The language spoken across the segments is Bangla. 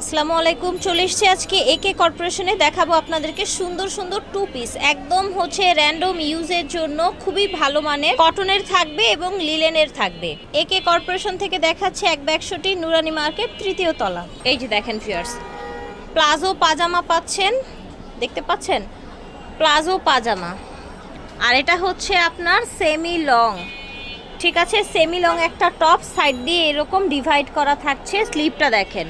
আসসালামু আলাইকুম, চলে এসছি আজকে একে কর্পোরেশনে দেখাবো আপনাদেরকে সুন্দর সুন্দর টু পিস একদম হচ্ছে র্যান্ডম ইউজের জন্য খুবই ভালো মানের। কটনের থাকবে এবং লিলেনের থাকবে। একে কর্পোরেশন থেকে দেখাচ্ছে এক ব্যাগশোটি নুরানি মার্কেট, তৃতীয় তলা। এই যে দেখেন ফিয়ার্স প্লাজো পাজামা পাচ্ছেন? দেখতে পাচ্ছেন? প্লাজো পাজামা। আর এটা হচ্ছে আপনার সেমি লং ঠিক আছে সেমি লং একটা টপ সাইড দিয়ে এরকম ডিভাইড করা থাকছে। স্লিপটা দেখেন।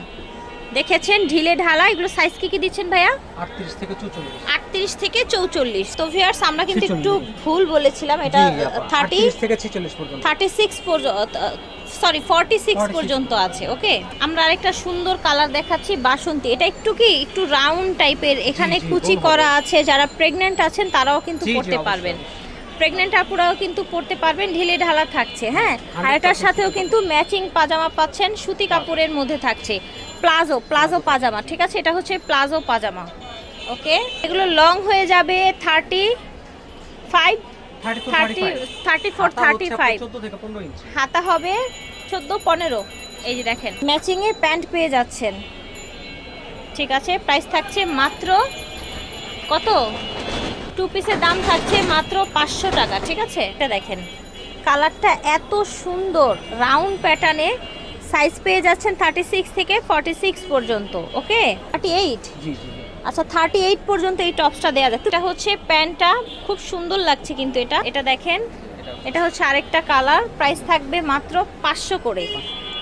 দেখেছেন ঢিলে ঢালা এগুলো সাইজ কি কি দিচ্ছেন ভাইয়া? আটত্রিশ থেকে চুচল্লিশ। আটত্রিশ থেকে চৌচল্লিশ। তো ভিয়ার্স আমরা কিন্তু একটু ভুল বলেছিলাম এটা থার্টি থেকে ছেচল্লিশ পর্যন্ত। থার্টি সিক্স পর্যন্ত সরি ফর্টি সিক্স 46 পর্যন্ত আছে ওকে আমরা আরেকটা সুন্দর কালার দেখাচ্ছি বাসন্তী। এটা একটু কি একটু রাউন্ড টাইপের এখানে কুচি করা আছে যারা প্রেগনেন্ট আছেন তারাও কিন্তু পড়তে পারবেন। প্রেগনেন্ট আপুরাও কিন্তু পড়তে পারবেন ঢিলে ঢালা থাকছে হ্যাঁ? আর এটার সাথেও কিন্তু ম্যাচিং পাজামা পাচ্ছেন সুতি কাপড়ের মধ্যে থাকছে। প্লাজো প্লাজো পাজামা ঠিক আছে? এটা হচ্ছে প্লাজো পাজামা ওকে? এগুলো লং হয়ে যাবে thirty five thirty thirty four thirty five হাতা হবে চোদ্দ পনেরো। এই যে দেখেন ম্যাচিংয়ে প্যান্ট পেয়ে যাচ্ছেন। ঠিক আছে? প্রাইস থাকছে মাত্র কত? টু পিসের দাম থাকছে মাত্র পাঁচশো টাকা ঠিক আছে? এটা দেখেন কালারটা এত সুন্দর রাউন্ড প্যাটার্নে সাইজ পেয়ে যাচ্ছেন থার্টি সিক্স থেকে ফর্টি সিক্স পর্যন্ত ওকে থার্টি এইট জি জি জি। আচ্ছা থার্টি এইট পর্যন্ত এই টপসটা দেওয়া যাচ্ছে। এটা হচ্ছে প্যান্টটা খুব সুন্দর লাগছে কিন্তু এটা। এটা দেখেন এটা হচ্ছে আরেকটা কালার প্রাইস থাকবে মাত্র পাঁচশো করে।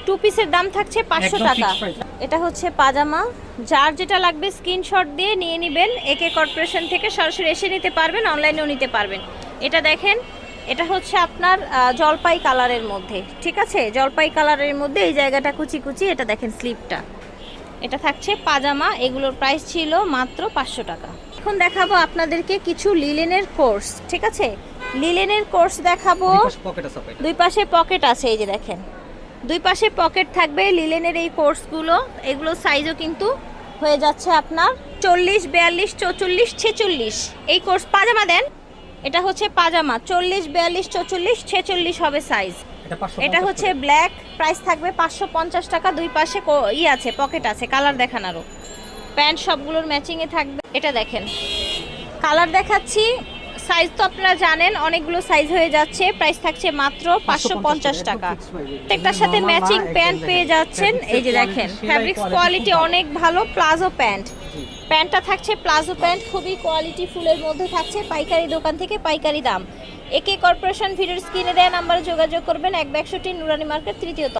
টু পিসের দাম থাকছে পাঁচশো টাকা। এটা হচ্ছে পাজামা। যার যেটা লাগবে স্ক্রিনশট দিয়ে নিয়ে নেবেন। একে কর্পোরেশন থেকে সরাসরি এসে নিতে পারবেন অনলাইনেও নিতে পারবেন। এটা দেখেন এটা হচ্ছে আপনার জলপাই কালারের মধ্যে ঠিক আছে? জলপাই কালারের মধ্যে এই জায়গাটা কুচি কুচি এটা দেখেন স্লিপটা। এটা থাকছে পাজামা এগুলোর প্রাইস ছিল মাত্র পাঁচশো টাকা। এখন দেখাবো আপনাদেরকে কিছু লিলেনের কোর্স ঠিক আছে? লিলেনের কোর্স দেখাবো। দুই পাশে পকেট আছে এই যে দেখেন। দুই পাশে পকেট থাকবে লিলেনের এই কোর্সগুলো এগুলো সাইজও কিন্তু হয়ে যাচ্ছে আপনার চল্লিশ বিয়াল্লিশ চৌচল্লিশ ছেচল্লিশ। এই কোর্স পাজামা দেন। এটা হচ্ছে পাজামা চল্লিশ বিয়াল্লিশ চৌচল্লিশ ছেচল্লিশ হবে সাইজ এটা হচ্ছে ব্ল্যাক প্রাইস থাকবে পাঁচশো পঞ্চাশ টাকা দুই পাশে ই আছে পকেট আছে কালার দেখান আরও প্যান্ট সবগুলোর ম্যাচিংয়ে থাকবে। এটা দেখেন। কালার দেখাচ্ছি। সাইজ তো আপনারা জানেন অনেকগুলো সাইজ হয়ে যাচ্ছে। প্রাইস থাকছে মাত্র পাঁচশো পঞ্চাশ টাকা। প্রত্যেকটার সাথে ম্যাচিং প্যান্ট পেয়ে যাচ্ছেন। এই যে দেখেন ফ্যাব্রিক্স কোয়ালিটি অনেক ভালো প্লাজো প্যান্ট প্যান্টটা থাকছে প্লাজো প্যান্ট, খুবই কোয়ালিটি ফুলের মধ্যে থাকছে, পাইকারি দোকান থেকে পাইকারি দাম একে কর্পোরেশন ভিডিওর স্ক্রিনে দেওয়া নাম্বারে যোগাযোগ করবেন, এক ব্যাগশোটি নুরানি মার্কেট তৃতীয় তলা।